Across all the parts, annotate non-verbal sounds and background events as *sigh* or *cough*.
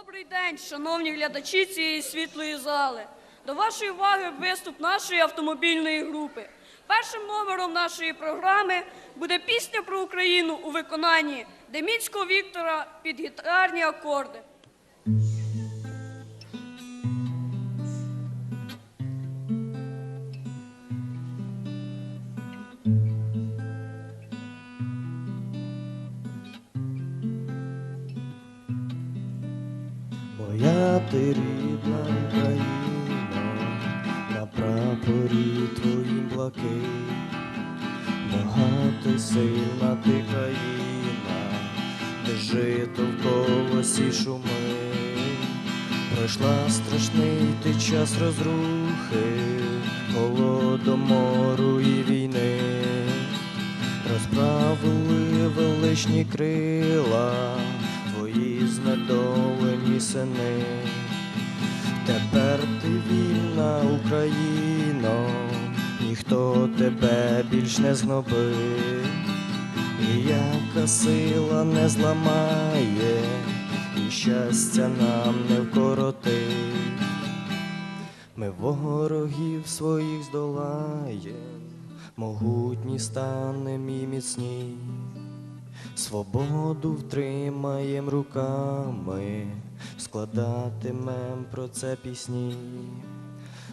Добрий день, шановні глядачі цієї світлої зали. До вашої уваги виступ нашої автомобільної групи. Першим номером нашої програми буде пісня про Україну у виконанні Деміцького Віктора під гітарні акорди. Ти рідна Україна, на прапорі твоїм блакить, багата й сильна ти країна, де жито в колосі шуми, пройшла страшний ти час розрухи, голодомору і війни, розправили величні крила, твої знедолені сини. Тепер ти вільна Україно, ніхто тебе більш не згнобив, ніяка сила не зламає, і щастя нам не вкоротить. Ми ворогів своїх здолаєм, могутні станем і міцні, свободу втримаєм руками, складатимем про це пісні,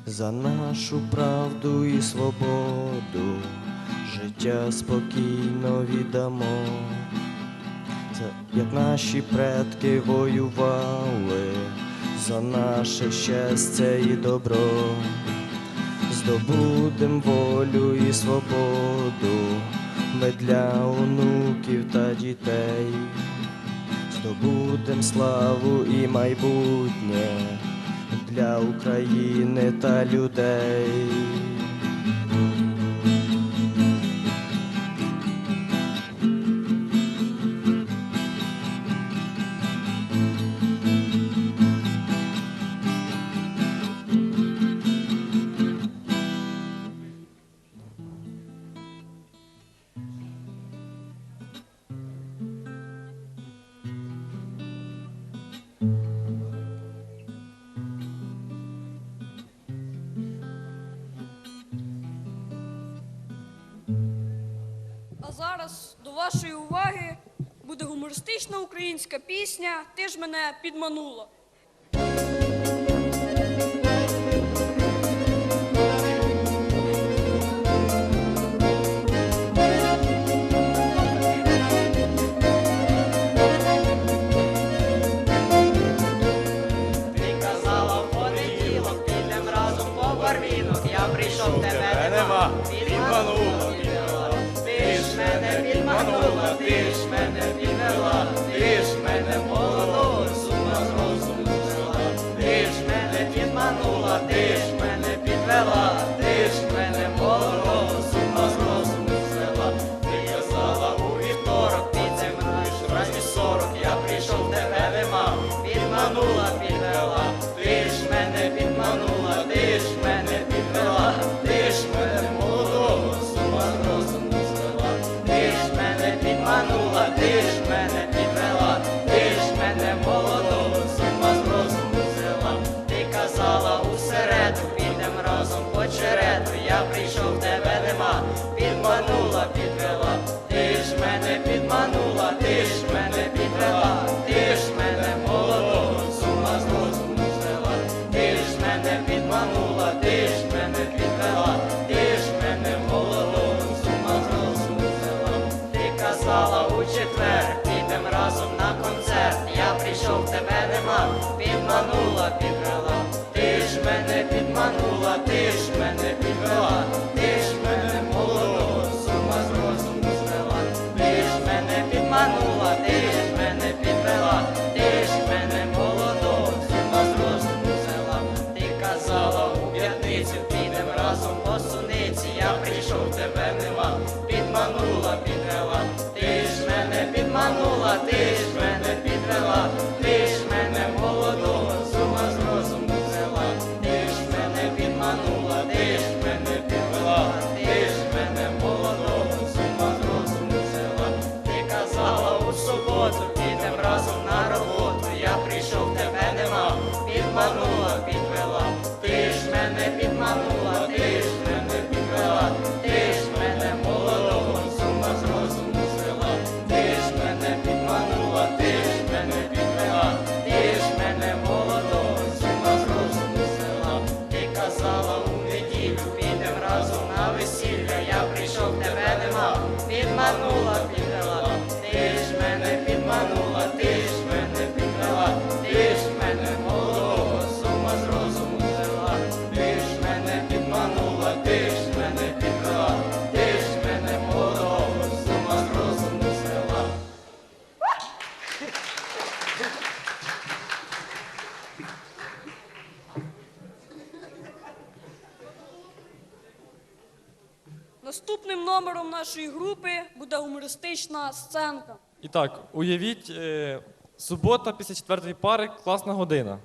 за нашу правду і свободу, життя спокійно віддамо, як наші предки воювали за наше щастя і добро, здобудем волю і свободу ми для онуків та дітей, здобудем славу і майбутнє для України та людей. Зараз до вашої уваги буде гумористична українська пісня Ти ж мене підманула. Підманула, ж мене підвела, ти ж мене молодого з ума з розуму ти ж мене підманула, ти ж мене підвела, ти ж мене молодого з ума з розуму ти казала у четвер, підем разом на концерт, я прийшов, тебе нема, підманула, підвела, ти ж мене підманула, ти ж мене підвела, підвела, ти ж мене підманула, ти ж мене підвела, буде сценка. І так, уявіть, е, субота після четвертої пари, класна година.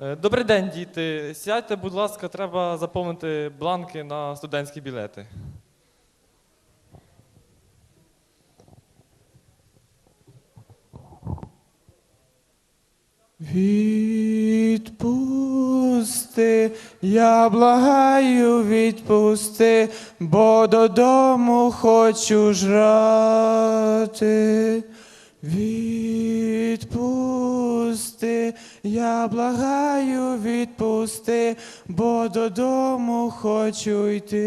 Е, Добрий день, діти. Сядьте, будь ласка, треба заповнити бланки на студентські білети. Відпусти, я благаю, відпусти, бо додому хочу жрати. Відпусти, я благаю, відпусти, бо додому хочу йти.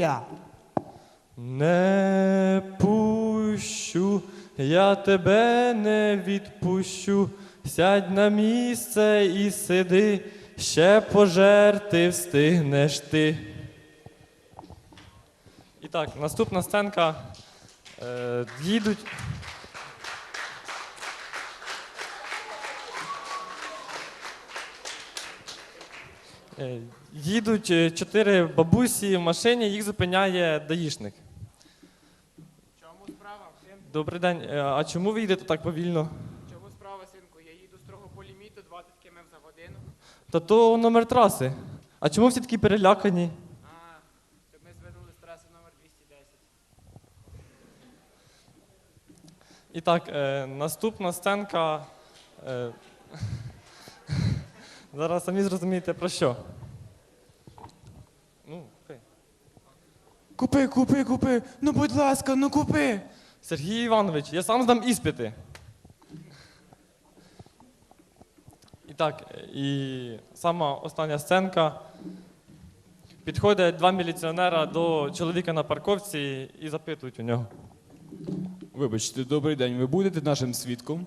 Я. Не пущу, я тебе не відпущу. Сядь на місце і сиди, ще пожерти встигнеш ти. І так, наступна сценка. Е, їдуть. Е, Їдуть е, чотири бабусі в машині, їх зупиняє даїшник. Чому справа. Добрий день. А чому ви їдете так повільно? Та то номер траси. А чому всі такі перелякані? А, ми звернули з траси номер 210. І так, е, наступна сценка. Е, *laughs* зараз самі зрозумієте про що. Ну, окей. Купи, купи, купи. Ну, будь ласка, ну купи. Сергій Іванович, я сам здам іспити. І так, і сама остання сценка. Підходять два міліціонера до чоловіка на парковці і запитують у нього. Вибачте, добрий день. Ви будете нашим свідком?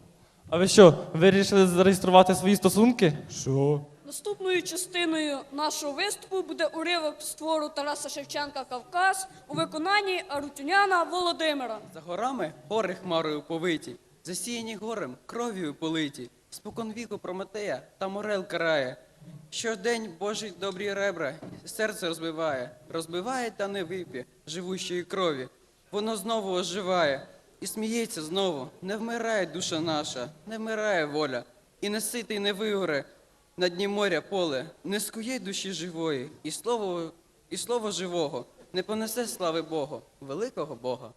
А ви що, вирішили зареєструвати свої стосунки? Що? Наступною частиною нашого виступу буде уривок з твору Тараса Шевченка Кавказ у виконанні Арутюняна Володимира. За горами гори хмарою повиті, засіяні горем, кров'ю политі. Спокон віку Прометея та морел карає. Щодень Божий добрі ребра серце розбиває, розбиває та не вип'є живущої крові. Воно знову оживає і сміється знову. Не вмирає душа наша, не вмирає воля, і не ситий не вигоре на дні моря поле, не скує душі живої, і слово, і слово живого не понесе слави Богу, великого Бога.